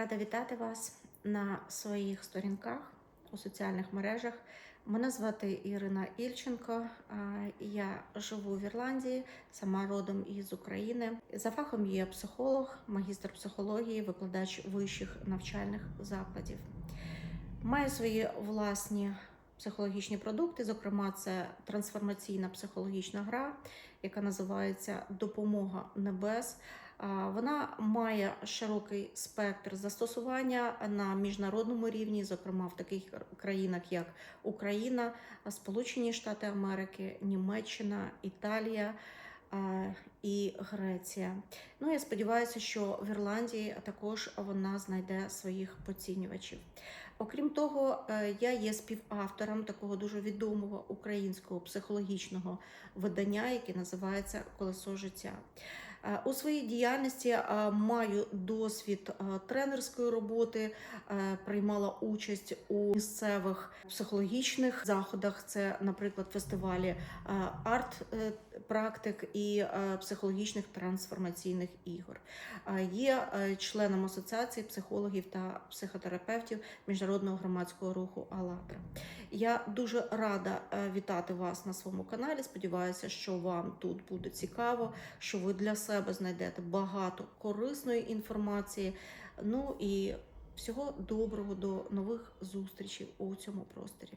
Рада вітати вас на своїх сторінках у соціальних мережах. Мене звати Ірина Ільченко. Я живу в Ірландії, сама родом із України. За фахом є психолог, магістр психології, викладач вищих навчальних закладів. Маю свої власні психологічні продукти. Зокрема, це трансформаційна психологічна гра, яка називається Допомога небес. Вона має широкий спектр застосування на міжнародному рівні, зокрема в таких країнах, як Україна, Сполучені Штати Америки, Німеччина, Італія і Греція. Ну я сподіваюся, що в Ірландії також вона знайде своїх поцінювачів. Окрім того, е, я є співавтором такого дуже відомого українського психологічного видання, яке називається Колесо життя. Е, У своїй діяльності е, маю досвід е, тренерської роботи, приймала участь у місцевих психологічних заходах. Це, наприклад, фестивалі е, арт-практик і е, психологічних трансформаційних ігор. Є е, членом асоціації психологів та психотерапевтів міжнародного громадського руху «АЛЛАТРА». Я дуже рада е, вітати вас на своєму каналі. Сподіваюся, що вам тут буде цікаво, що ви для себе знайдете багато корисної інформації. Ну і всього доброго до нових зустрічей у цьому просторі.